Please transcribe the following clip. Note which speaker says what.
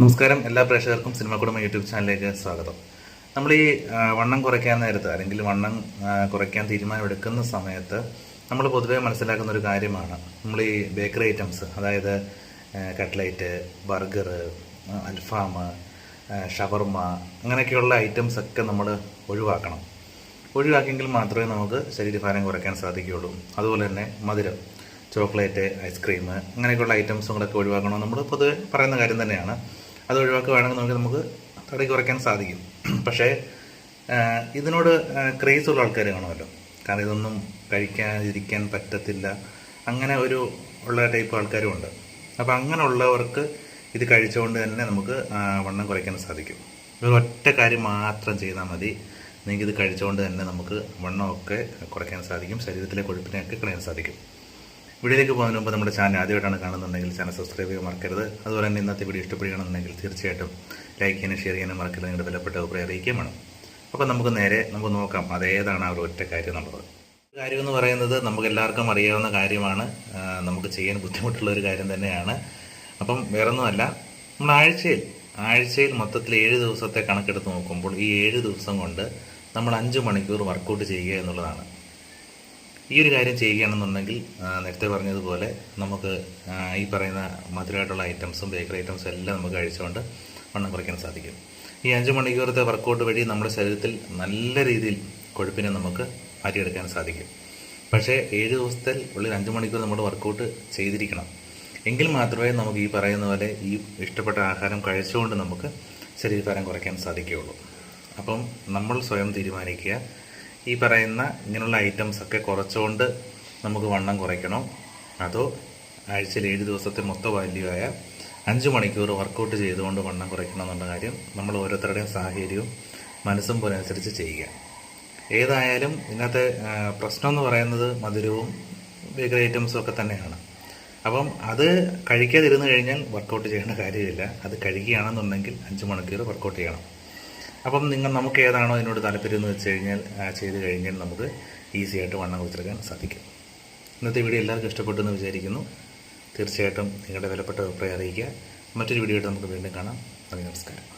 Speaker 1: നമസ്കാരം. എല്ലാ പ്രേക്ഷകർക്കും സിനിമ കുടുംബ യൂട്യൂബ് ചാനലിലേക്ക് സ്വാഗതം. നമ്മൾ ഈ വണ്ണം കുറയ്ക്കാൻ നേരത്ത് അല്ലെങ്കിൽ വണ്ണം കുറയ്ക്കാൻ തീരുമാനമെടുക്കുന്ന സമയത്ത് നമ്മൾ പൊതുവെ മനസ്സിലാക്കുന്ന ഒരു കാര്യമാണ്. നമ്മൾ ഈ ബേക്കറി ഐറ്റംസ് അതായത് കട്ട്ലൈറ്റ് ബർഗർ അൽഫാം ഷവർമ അങ്ങനെയൊക്കെയുള്ള ഐറ്റംസ് ഒക്കെ നമ്മൾ ഒഴിവാക്കണം. ഒഴിവാക്കിയെങ്കിൽ മാത്രമേ നമുക്ക് ശരീരഭാരം കുറയ്ക്കാൻ സാധിക്കുകയുള്ളൂ. അതുപോലെ തന്നെ മധുരം ചോക്ലേറ്റ് ഐസ്ക്രീം അങ്ങനെയൊക്കെയുള്ള ഐറ്റംസുകളൊക്കെ ഒഴിവാക്കണം നമ്മൾ പൊതുവെ പറയുന്ന കാര്യം തന്നെയാണ്. അത് ഒഴിവാക്കുകയാണെങ്കിൽ നമുക്ക് നമുക്ക് തടി കുറയ്ക്കാൻ സാധിക്കും. പക്ഷേ ഇതിനോട് ക്രേസ് ഉള്ള ആൾക്കാർ കാണുമല്ലോ. കാരണം ഇതൊന്നും കഴിക്കാതിരിക്കാൻ പറ്റത്തില്ല. അങ്ങനെ ഒരു ഉള്ള ടൈപ്പ് ആൾക്കാരും ഉണ്ട്. അപ്പോൾ അങ്ങനെയുള്ളവർക്ക് ഇത് കഴിച്ചുകൊണ്ട് തന്നെ നമുക്ക് വണ്ണം കുറയ്ക്കാൻ സാധിക്കും. ഒരു ഒറ്റ കാര്യം മാത്രം ചെയ്താൽ മതി. നിങ്ങൾക്ക് ഇത് കഴിച്ചുകൊണ്ട് തന്നെ നമുക്ക് വണ്ണമൊക്കെ കുറയ്ക്കാൻ സാധിക്കും. ശരീരത്തിലെ കൊഴുപ്പിനെയൊക്കെ കളയാൻ സാധിക്കും. വീഡിയോയിലേക്ക് പോകുന്നതിന് മുമ്പ് നമ്മുടെ ചാനൽ ആദ്യമായിട്ടാണ് കാണുന്നുണ്ടെങ്കിൽ ചാനൽ സബ്സ്ക്രൈബ് ചെയ്യാൻ മറക്കരുത്. അതുപോലെ തന്നെ ഇന്നത്തെ വീഡിയോ ഇഷ്ടപ്പെടുകയാണെന്നുണ്ടെങ്കിൽ തീർച്ചയായിട്ടും ലൈക്ക് ചെയ്യാനും ഷെയർ ചെയ്യാനും മറക്കരുത്. നിങ്ങളുടെ വിലപ്പെട്ട അഭിപ്രായം അറിയിക്കുകയും വേണം. അപ്പോൾ നമുക്ക് നേരെ നമുക്ക് നോക്കാം അതേതാണ് ആ ഒരു ഒറ്റ കാര്യം എന്നുള്ളത്. കാര്യം എന്ന് പറയുന്നത് നമുക്ക് എല്ലാവർക്കും അറിയാവുന്ന കാര്യമാണ്. നമുക്ക് ചെയ്യാൻ ബുദ്ധിമുട്ടുള്ള ഒരു കാര്യം തന്നെയാണ്. അപ്പം വേറൊന്നുമല്ല നമ്മൾ ആഴ്ചയിൽ ആഴ്ചയിൽ മൊത്തത്തിൽ ഏഴ് ദിവസത്തെ കണക്കെടുത്ത് നോക്കുമ്പോൾ ഈ ഏഴ് ദിവസം കൊണ്ട് നമ്മൾ അഞ്ച് മണിക്കൂർ വർക്കൗട്ട് ചെയ്യുക എന്നുള്ളതാണ്. ഈ ഒരു കാര്യം ചെയ്യുകയാണെന്നുണ്ടെങ്കിൽ നേരത്തെ പറഞ്ഞതുപോലെ നമുക്ക് ഈ പറയുന്ന മധുരമായിട്ടുള്ള ഐറ്റംസും ബേക്കറി ഐറ്റംസും എല്ലാം നമുക്ക് കഴിച്ചുകൊണ്ട് വണ്ണം കുറയ്ക്കാൻ സാധിക്കും. ഈ അഞ്ച് മണിക്കൂറത്തെ വർക്കൗട്ട് വഴി നമ്മുടെ ശരീരത്തിൽ നല്ല രീതിയിൽ കൊഴുപ്പിനെ നമുക്ക് മാറ്റിയെടുക്കാൻ സാധിക്കും. പക്ഷേ ഏഴ് ദിവസത്തിൽ ഉള്ളിൽ അഞ്ച് മണിക്കൂർ നമ്മൾ വർക്കൗട്ട് ചെയ്തിരിക്കണം. എങ്കിൽ മാത്രമേ നമുക്ക് ഈ പറയുന്ന പോലെ ഈ ഇഷ്ടപ്പെട്ട ആഹാരം കഴിച്ചുകൊണ്ട് നമുക്ക് ശരീരഭാരം കുറയ്ക്കാൻ സാധിക്കുകയുള്ളൂ. അപ്പം നമ്മൾ സ്വയം തീരുമാനിക്കുക ഈ പറയുന്ന ഇങ്ങനെയുള്ള ഐറ്റംസ് ഒക്കെ കുറച്ചുകൊണ്ട് നമുക്ക് വണ്ണം കുറയ്ക്കണോ. അതോ ആഴ്ചയിൽ ഏഴ് ദിവസത്തെ മൊത്ത ആയ അഞ്ച് മണിക്കൂർ വർക്കൗട്ട് ചെയ്തുകൊണ്ട് വണ്ണം കുറയ്ക്കണം എന്നുള്ള കാര്യം നമ്മൾ ഓരോരുത്തരുടെയും സാഹചര്യവും മനസ്സും പോലെ അനുസരിച്ച് ചെയ്യുക. ഏതായാലും ഇന്നത്തെ പ്രശ്നം എന്ന് പറയുന്നത് മധുരവും ബേക്കറി ഐറ്റംസും ഒക്കെ തന്നെയാണ്. അപ്പം അത് കഴിക്കാതിരുന്ന് കഴിഞ്ഞാൽ വർക്കൗട്ട് ചെയ്യേണ്ട കാര്യമില്ല. അത് കഴിക്കുകയാണെന്നുണ്ടെങ്കിൽ അഞ്ച് മണിക്കൂർ വർക്കൗട്ട് ചെയ്യണം. അപ്പം നിങ്ങൾ നമുക്ക് ഏതാണോ അതിനോട് താല്പര്യം എന്ന് വെച്ച് കഴിഞ്ഞാൽ ചെയ്ത് കഴിഞ്ഞാൽ നമുക്ക് ഈസി ആയിട്ട് വണ്ണം കുറിച്ചെടുക്കാൻ സാധിക്കും. ഇന്നത്തെ വീഡിയോ എല്ലാവർക്കും ഇഷ്ടപ്പെട്ടു എന്ന് വിചാരിക്കുന്നു. തീർച്ചയായിട്ടും നിങ്ങളുടെ വിലപ്പെട്ട അഭിപ്രായം അറിയിക്കുക. മറ്റൊരു വീഡിയോ ആയിട്ട് നമുക്ക് വീണ്ടും കാണാം. നന്ദി നമസ്കാരം.